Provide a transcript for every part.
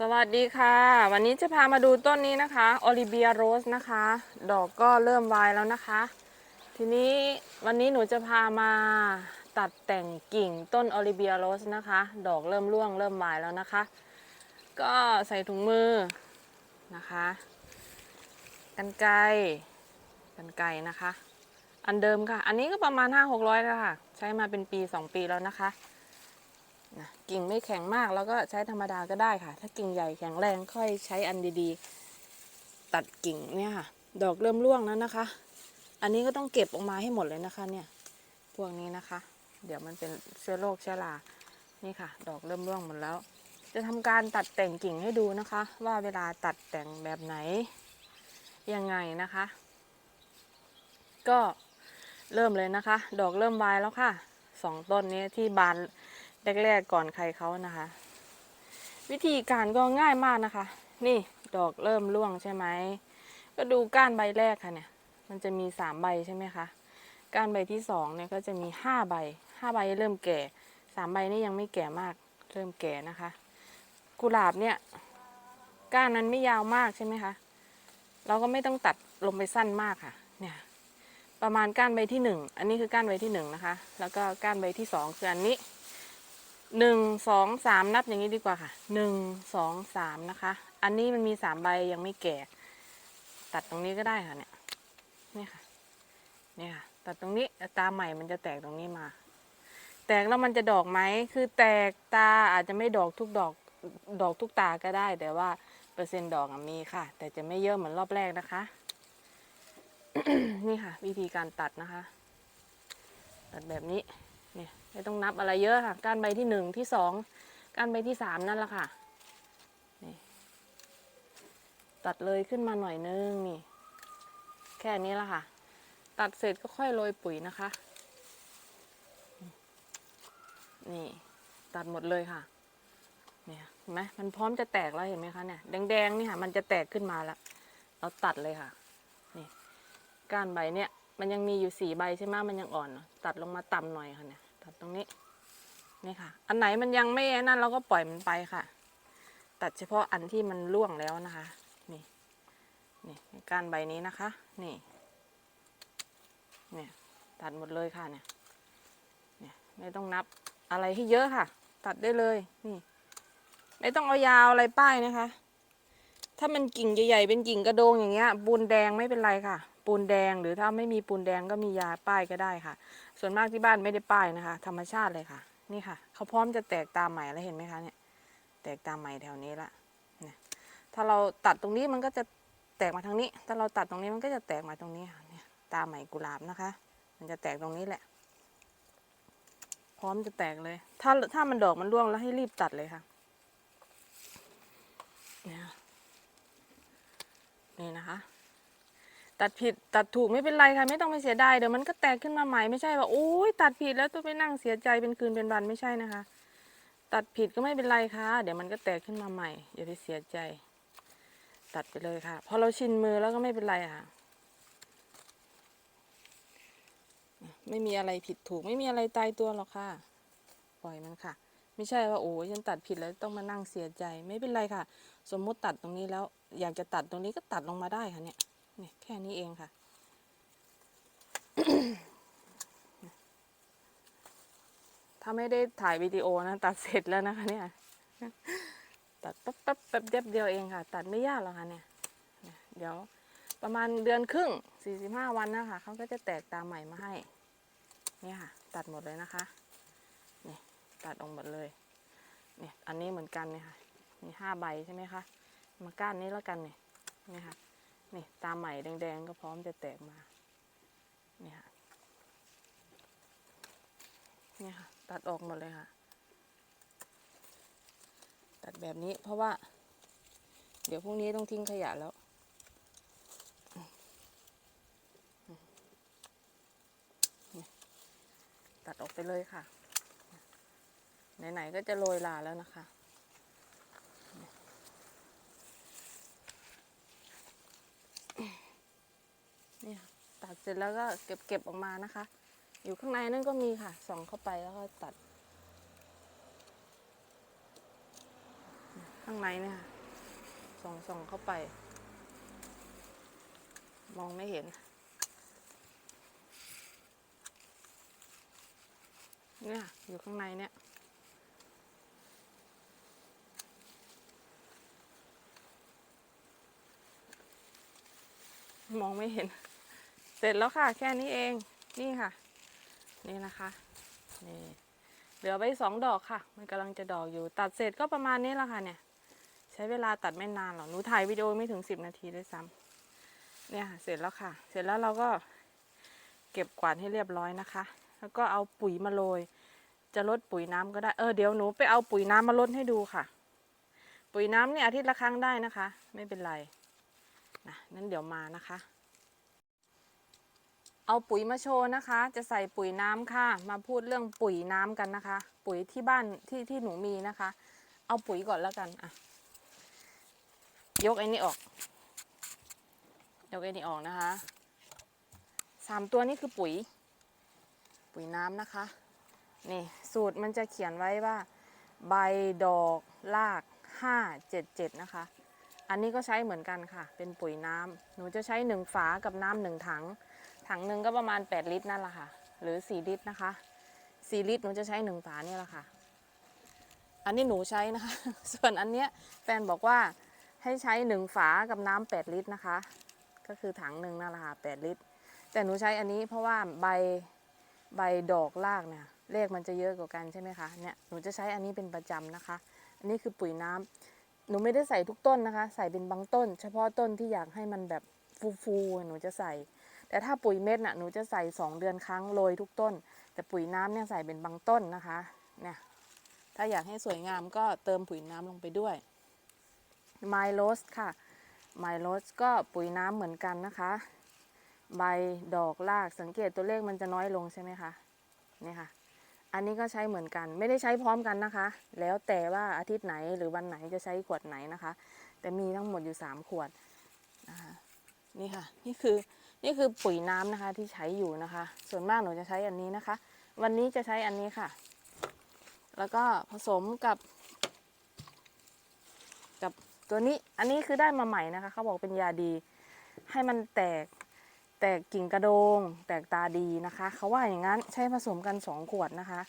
สวัสดีค่ะ วันนี้จะพามาดูต้นนี้นะคะออลิเบียโรสนะคะ ดอกก็เริ่มวายแล้วนะคะ ทีนี้วันนี้หนูจะพามาตัดแต่งกิ่งต้นออลิเบียโรสนะคะ ดอกเริ่มร่วงเริ่มวายแล้วนะคะ ก็ใส่ถุงมือนะคะกันไกกันไกนะคะ อันเดิมค่ะ อันนี้ก็ประมาณ 5 6 0 0แล้วค่ะ ใช้มาเป็นปี 2 ปีแล้วนะคะ นะกิ่งไม่แข็งมากแล้วก็ใช้ธรรมดาก็ได้ค่ะ ถ้ากิ่งใหญ่แข็งแรงค่อยใช้อันดีๆ ตัดกิ่งเนี่ยค่ะ ดอกเริ่มร่วงแล้วนะคะ อันนี้ก็ต้องเก็บออกมาให้หมดเลยนะคะ เนี่ย พวกนี้นะคะ เดี๋ยวมันเป็นเชื้อโรคเชื้อรา นี่ค่ะ ดอกเริ่มร่วงหมดแล้ว จะทำการตัดแต่งกิ่งให้ดูนะคะ ว่าเวลาตัดแต่งแบบไหนยังไงนะคะ ก็เริ่มเลยนะคะ ดอกเริ่มบานแล้วค่ะสองต้นนี้ที่บาน แรกๆก่อนใครเขานะคะ วิธีการก็ง่ายมากนะคะ นี่ดอกเริ่มร่วงใช่ไหมก็ดูก้านใบแรกค่ะเนี่ย มันจะมีสามใบใช่ไหมคะก้านใบที่สองเนี่ยก็จะมีห้าใบห้าใบเริ่มแก่สามใบนี่ยังไม่แก่มากเริ่มแก่นะคะ กุหลาบเนี่ยก้านนั้นไม่ยาวมากใช่ไหมคะเราก็ไม่ต้องตัดลงไปสั้นมากค่ะ เนี่ยประมาณก้านใบที่หนึ่งอันนี้คือก้านใบที่หนึ่งนะคะ แล้วก็ก้านใบที่สองคืออันนี้ หนึ่งสองสามนับอย่างนี้ดีกว่าค่ะหนึ่งสองสามนะคะ อันนี้มันมีสามใบยังไม่แก่ ตัดตรงนี้ก็ได้ค่ะเนี่ยนี่ค่ะนี่ค่ะ ตัดตรงนี้ตาใหม่มันจะแตกตรงนี้มา แตกแล้วมันจะดอกไหมคือแตกตาอาจจะไม่ดอกทุกดอกดอกทุกตาก็ได้ แต่ว่าเปอร์เซ็นต์ดอกมีค่ะ แต่จะไม่เยอะเหมือนรอบแรกนะคะ นี่ค่ะ วิธีการตัดนะคะ ตัดแบบนี้ ไม่ต้องนับอะไรเยอะค่ะ ก้านใบที่หนึ่งที่สองก้านใบที่สามนั่นแหละค่ะนี่ตัดเลยขึ้นมาหน่อยนึงนี่ แค่นี้ละค่ะ ตัดเสร็จก็ค่อยโรยปุ๋ยนะคะ นี่ตัดหมดเลยค่ะเนี่ยเห็นไหมมันพร้อมจะแตกแล้วเห็นไหมคะเนี่ยแดงๆนี่ค่ะ มันจะแตกขึ้นมาแล้วเราตัดเลยค่ะ นี่ก้านใบเนี่ย มันยังมีอยู่สี่ใบใช่ไหมมันยังอ่อน ตัดลงมาต่ำหน่อยค่ะเนี่ย ตัดตรงนี้ นี่ค่ะ อันไหนมันยังไม่นั่นเราก็ปล่อยมันไปค่ะ ตัดเฉพาะอันที่มันร่วงแล้วนะคะ นี่ นี่ก้านใบนี้นะคะ นี่ เนี่ย ตัดหมดเลยค่ะเนี่ย เนี่ยไม่ต้องนับอะไรที่เยอะค่ะ ตัดได้เลย นี่ ไม่ต้องเอายาวอะไรป้ายนะคะ ถ้ามันกิ่งใหญ่ๆเป็นกิ่งกระโดงอย่างเงี้ยปูนแดงไม่เป็นไรค่ะ ปูนแดงหรือถ้าไม่มีปูนแดงก็มียาป้ายก็ได้ค่ะ ส่วนมากที่บ้านไม่ได้ป้ายนะคะ ธรรมชาติเลยค่ะ นี่ค่ะเขาพร้อมจะแตกตามใหม่แล้วเห็นไหมคะเนี่ยแตกตามใหม่แถวนี้ละนี่ถ้าเราตัดตรงนี้มันก็จะแตกมาทางนี้ ถ้าเราตัดตรงนี้มันก็จะแตกมาตรงนี้ค่ะเนี่ยตามใหม่กุหลาบนะคะ มันจะแตกตรงนี้แหละ พร้อมจะแตกเลย ถ้าถ้ามันดอกมันร่วงแล้วให้รีบตัดเลยค่ะนี่นะคะ ตัดผิดตัดถูกไม่เป็นไรค่ะ ไม่ต้องไปเสียดายเดี๋ยวมันก็แตกขึ้นมาใหม่ไม่ใช่ว่าโอ้ยตัดผิดแล้วตัวไปนั่งเสียใจเป็นคืนเป็นวันไม่ใช่นะคะ ตัดผิดก็ไม่เป็นไรค่ะ เดี๋ยวมันก็แตกขึ้นมาใหม่อย่าไปเสียใจ ตัดไปเลยค่ะ พอเราชินมือแล้วก็ไม่เป็นไรค่ะ ไม่มีอะไรผิดถูกไม่มีอะไรตายตัวหรอกค่ะ ปล่อยมันค่ะ ไม่ใช่ว่าโอ้ยฉันตัดผิดแล้วต้องมานั่งเสียใจไม่เป็นไรค่ะ สมมุติตัดตรงนี้แล้ว อยากจะตัดตรงนี้ก็ตัดลงมาได้ค่ะเนี่ย นี่ยแค่นี้เองค่ะ ถ้าไม่ได้ถ่ายวิดีโอนะตัดเสร็จแล้วนะคะเนี่ย ตัดปั๊บปั๊บแป๊บเดียวเดียวเองค่ะ ตัดไม่ยากหรอกค่ะเนี่ย เดี๋ยวประมาณเดือนครึ่งสี่สิบห้าวันนะคะเขาก็จะแตกตาใหม่มาให้ เนี่ยค่ะ ตัดหมดเลยนะคะ นี่ตัดออกหมดเลย เนี่ยอันนี้เหมือนกันเนี่ยค่ะ มีห้าใบใช่ไหมคะ มาก้านนี้แล้วกันเนี่ยนี่ค่ะ นี่ตาใหม่แดงๆ ก็พร้อมจะแตกมา เนี่ยค่ะเนี่ยค่ะ ตัดออกหมดเลยค่ะ ตัดแบบนี้เพราะว่า เดี๋ยวพรุ่งนี้ต้องทิ้งขยะแล้วตัดออกไปเลยค่ะ ไหนๆก็จะโรยลาแล้วนะคะ เนี่ยตัด เสร็จแล้วก็เก็บเก็บออกมานะคะ อยู่ข้างในนั่นก็มีค่ะ ส่องเข้าไปแล้วก็ตัด ข้างในเนี่ยค่ะส่องส่องเข้าไป มองไม่เห็นเนี่ยอยู่ข้างในเนี่ยมองไม่เห็น ร็จแล้วค่ะ แค่นี้เองนี่ค่ะ นี่นะคะนี่เหลือไว้สองดอกค่ะ มันกำลังจะดอกอยู่ ตัดเสร็จก็ประมาณนี้แหละค่ะเนี่ย ใช้เวลาตัดไม่นานหรอกหนูถ่ายวิดีโอไม่ถึงสิบนาทีด้วยซ้ำเนี่ยค่ะเสร็จแล้วค่ะ เสร็จแล้วเราก็เก็บกวาดให้เรียบร้อยนะคะ แล้วก็เอาปุ๋ยมาโรยจะลดปุ๋ยน้ำก็ได้เออเดี๋ยวหนูไปเอาปุ๋ยน้ำมาลดให้ดูค่ะ ปุ๋ยน้ำเนี่ยอาทิตย์ละครั้งได้นะคะ ไม่เป็นไรนะนั้นเดี๋ยวมานะคะ เอาปุ๋ยมาโชว์นะคะ จะใส่ปุ๋ยน้ำค่ะ มาพูดเรื่องปุ๋ยน้ำกันนะคะ ปุ๋ยที่บ้านที่ที่หนูมีนะคะ เอาปุ๋ยก่อนแล้วกันอะ ยกไอ้นี่ออก ยกไอ้นี่ออกนะคะสามตัวนี้คือปุ๋ย ปุ๋ยน้ำนะคะ นี่สูตรมันจะเขียนไว้ว่า ใบดอกรากห้าเจ็ดเจ็ดนะคะ อันนี้ก็ใช้เหมือนกันค่ะ เป็นปุ๋ยน้ำหนูจะใช้หนึ่งฝากับน้ำหนึ่งถัง ถังหนึ่งก็ประมาณ 8 ลิตรนั่นแหละค่ะ หรือ 4 ลิตรนะคะ 4 ลิตรหนูจะใช้หนึ่งฝาเนี่ยแหละค่ะ อันนี้หนูใช้นะคะ ส่วนอันเนี้ยแฟนบอกว่าให้ใช้หนึ่งฝากับน้ำ8ลิตรนะคะ ก็คือถังหนึ่งนั่นแหละค่ะ8ลิตร แต่หนูใช้อันนี้เพราะว่าใบใบดอกรากเนี่ยเลขมันจะเยอะกว่ากันใช่ไหมคะเนี่ยหนูจะใช้อันนี้เป็นประจำนะคะ อันนี้คือปุ๋ยน้ำหนูไม่ได้ใส่ทุกต้นนะคะ ใส่เป็นบางต้น เฉพาะต้นที่อยากให้มันแบบฟูๆหนูจะใส่ แต่ถ้าปุ๋ยเม็ดน่ะหนูจะใส่ 2 เดือนครั้งโรยทุกต้น แต่ปุ๋ยน้ำเนี่ยใส่เป็นบางต้นนะคะเนี่ยถ้าอยากให้สวยงามก็เติมปุ๋ยน้ำลงไปด้วยไมโลสค่ะไมโลสก็ปุ๋ยน้ำเหมือนกันนะคะ ใบดอกรากสังเกตตัวเลขมันจะน้อยลงใช่ไหมคะนี่ค่ะ อันนี้ก็ใช้เหมือนกันไม่ได้ใช้พร้อมกันนะคะ แล้วแต่ว่าอาทิตย์ไหนหรือวันไหนจะใช้ขวดไหนนะคะ แต่มีทั้งหมดอยู่ 3 ขวดนะคะนี่ค่ะ นี่คือ นี่คือปุ๋ยน้ำนะคะที่ใช้อยู่นะคะ ส่วนมากหนูจะใช้อันนี้นะคะ วันนี้จะใช้อันนี้ค่ะ แล้วก็ผสมกับ กับตัวนี้อันนี้คือได้มาใหม่นะคะ เขาบอกเป็นยาดี ให้มันแตกแตกกิ่งกระโดง แตกตาดีนะคะ เขาว่าอย่างนั้นใช้ผสมกันสองขวดนะคะ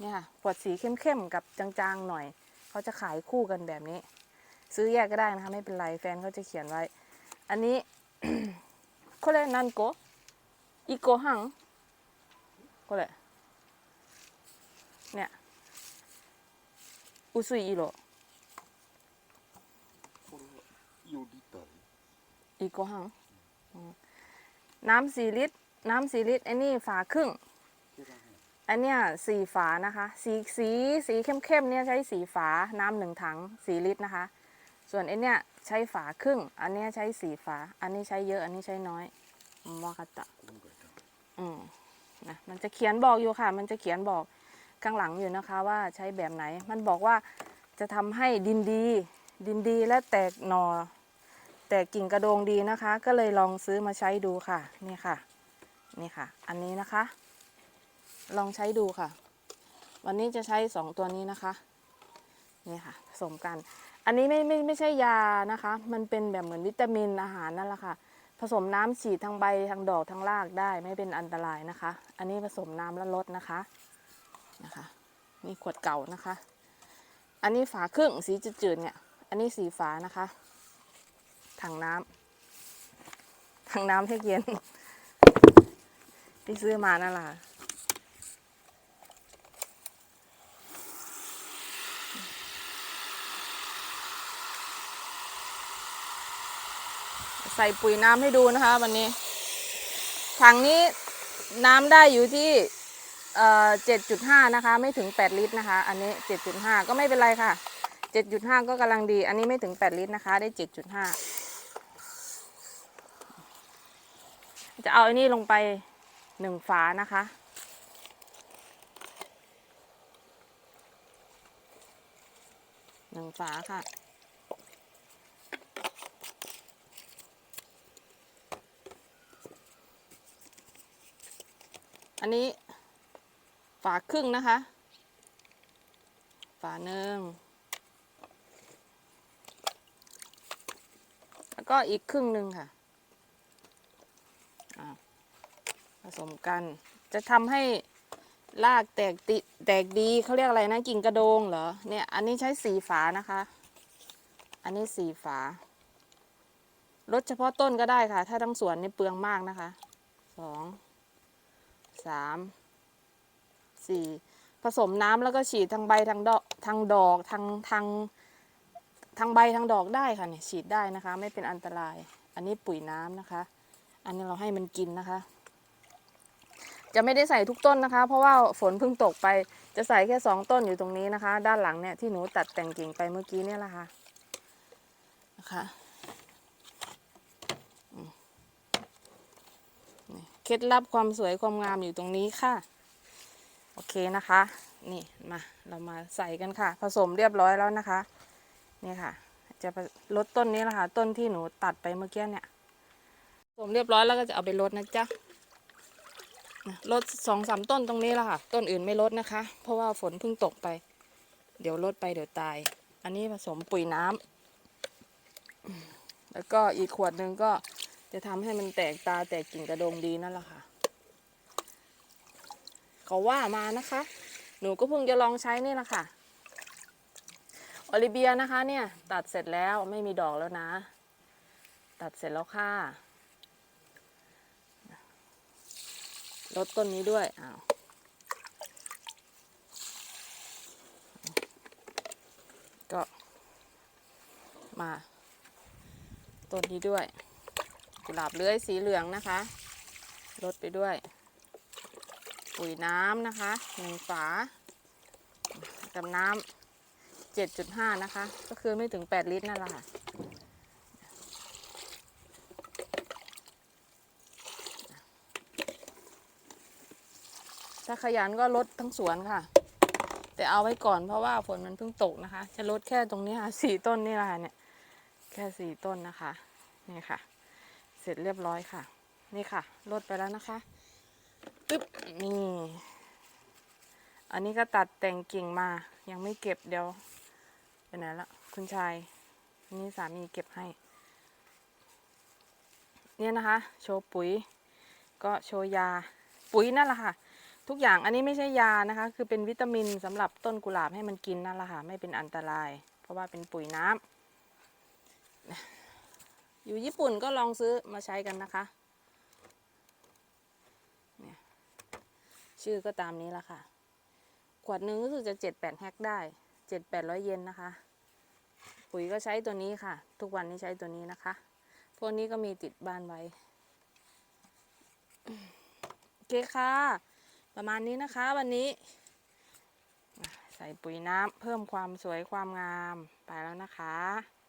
เนี่ยค่ะขวดสีเข้มๆกับจางๆหน่อย เขาจะขายคู่กันแบบนี้ ซื้อแยกก็ได้นะคะ ไม่เป็นไรแฟนเขาจะเขียนไว้ อันนี้ これ何個一個半これเนี่ย薄い色これは4リッター一個半อืมน้ำสี่ลิตร น้ำสี่ลิตรไอ้นี่ฝาครึ่ง でだね อันเนี้ยสี่ฝานะคะ สีสีสีเข้มๆเนี่ยใช้สีฝา น้ำหนึ่งถังสี่ลิตรนะคะ ส่วนไอเนี้ย ใช้ฝาครึ่ง อันนี้ใช้สีฝา อันนี้ใช้เยอะ อันนี้ใช้น้อยมอกตะอืมนะมันจะเขียนบอกอยู่ค่ะ มันจะเขียนบอกข้างหลังอยู่นะคะ ว่าใช้แบบไหน มันบอกว่าจะทำให้ดินดี ดินดีและแตกหนอแตกกิ่งกระโดงดีนะคะ ก็เลยลองซื้อมาใช้ดูค่ะ นี่ค่ะ นี่ค่ะ อันนี้นะคะ ลองใช้ดูค่ะ วันนี้จะใช้สองตัวนี้นะคะ นี่ค่ะผสมกันอันนี้ไม่ไม่ไม่ใช่ยานะคะ มันเป็นแบบเหมือนวิตามินอาหารนั่นแหละค่ะ ผสมน้ำฉีดทางใบทางดอกทางรากได้ไม่เป็นอันตรายนะคะ อันนี้ผสมน้ำแล้วลดนะคะนะคะนี่ขวดเก่านะคะ อันนี้ฝาครึ่งสีจืดๆเนี่ย อันนี้สีฝานะคะถังน้ำถังน้ำให้เย็นที่ซื้อมานั่นแหละค่ะใส่ปุ๋ยน้ำให้ดูนะคะ วันนี้ ถังนี้น้ำได้อยู่ที่เอ่อ7.5นะคะ ไม่ถึง8ลิตรนะคะ อันนี้7.5ก็ไม่เป็นไรค่ะ7.5ก็กำลังดี อันนี้ไม่ถึง8ลิตรนะคะ ได้7.5จะเอาอันนี้ลงไปหนึ่งฝานะคะ หนึ่งฝาค่ะ อันนี้ ฝาครึ่งนะคะ ฝาหนึ่งแล้วก็อีกครึ่งหนึ่งค่ะผสมกัน จะทำให้ลากแตกติแตกดีเขาเรียกอะไรนะกิ่งกระโดงเหรอเนี่ยอันนี้ใช้สีฝานะคะ อันนี้สีฝาลดเฉพาะต้นก็ได้ค่ะ ถ้าทั้งสวนนี่เปลืองมากนะคะสอง สามสี่ผสมน้ำแล้วก็ฉีดทางใบทางดอกทางดอกทางทางทางใบทางดอกได้ค่ะเนี่ยฉีดได้นะคะ ไม่เป็นอันตราย อันนี้ปุ๋ยน้ำนะคะ อันนี้เราให้มันกินนะคะ จะไม่ได้ใส่ทุกต้นนะคะ เพราะว่าฝนเพิ่งตกไป จะใส่แค่สองต้นอยู่ตรงนี้นะคะ ด้านหลังเนี่ยที่หนูตัดแต่งกิ่งไปเมื่อกี้เนี่ยแหละค่ะนะคะอืมนี่เค ล็ดลับความสวยความงามอยู่ตรงนี้ค่ะ โอเคนะคะ นี่มาเรามาใส่กันค่ะ ผสมเรียบร้อยแล้วนะคะ นี่ค่ะ จะไปลดต้นนี้แหละค่ะ ต้นที่หนูตัดไปเมื่อกี้เนี่ย ผสมเรียบร้อยแล้วก็จะเอาไปลดนะจ๊ะลดสองสามต้นตรงนี้แหละค่ะ ต้นอื่นไม่ลดนะคะ เพราะว่าฝนเพิ่งตกไป เดี๋ยวลดไปเดี๋ยวตาย อันนี้ผสมปุ๋ยน้ำแล้วก็อีกขวดหนึ่งก็ จะทำให้มันแตกตาแตกกิ่งกระโดงดีนั่นแหละค่ะเขาว่ามานะคะ หนูก็เพิ่งจะลองใช้นี่แหละค่ะโอลิเบียนะคะเนี่ยตัดเสร็จแล้วไม่มีดอกแล้วนะ ตัดเสร็จแล้วค่ะลดต้นนี้ด้วยอ้าวก็มาต้นนี้ด้วย กุหลาบเลื้อยสีเหลืองนะคะลดไปด้วย ปุ๋ยน้ำนะคะหนึ่งฝา กับน้ำ7.5นะคะ ก็คือไม่ถึง8ลิตรนั่นแหละค่ะถ้าขยันก็ลดทั้งสวนค่ะ แต่เอาไว้ก่อนเพราะว่าฝนมันเพิ่งตกนะคะ จะลดแค่ตรงนี้ค่ะสี่ต้นนี่แหละค่ะเนี่ย แค่สี่ต้นนะคะ นี่ค่ะ เสร็จเรียบร้อยค่ะ นี่ค่ะลดไปแล้วนะคะปึ๊บนี่อันนี้ก็ตัดแต่งกิ่งมายังไม่เก็บเดี๋ยวไปไหนละคุณชายนนี่สามีเก็บให้ เนี่ยนะคะ โชว์ปุ๋ย ก็โชว์ยาปุ๋ยนั่นแหละค่ะ ทุกอย่างอันนี้ไม่ใช่ยานะคะ คือเป็นวิตามินสำหรับต้นกุหลาบให้มันกินนั่นแหละค่ะ ไม่เป็นอันตราย เพราะว่าเป็นปุ๋ยน้ำ อยู่ญี่ปุ่นก็ลองซื้อมาใช้กันนะคะ เนี่ย ชื่อก็ตามนี้ละค่ะ ขวดหนึ่งรู้สึกจะเจ็ดแปดแฮกได้เจ็ดแปดร้อยเยนนะคะ ปุ๋ยก็ใช้ตัวนี้ค่ะ ทุกวันนี้ใช้ตัวนี้นะคะ พวกนี้ก็มีติดบ้านไว้ โอเคค่ะ ประมาณนี้นะคะวันนี้ ใส่ปุ๋ยน้ำเพิ่มความสวยความงามไปแล้วนะคะ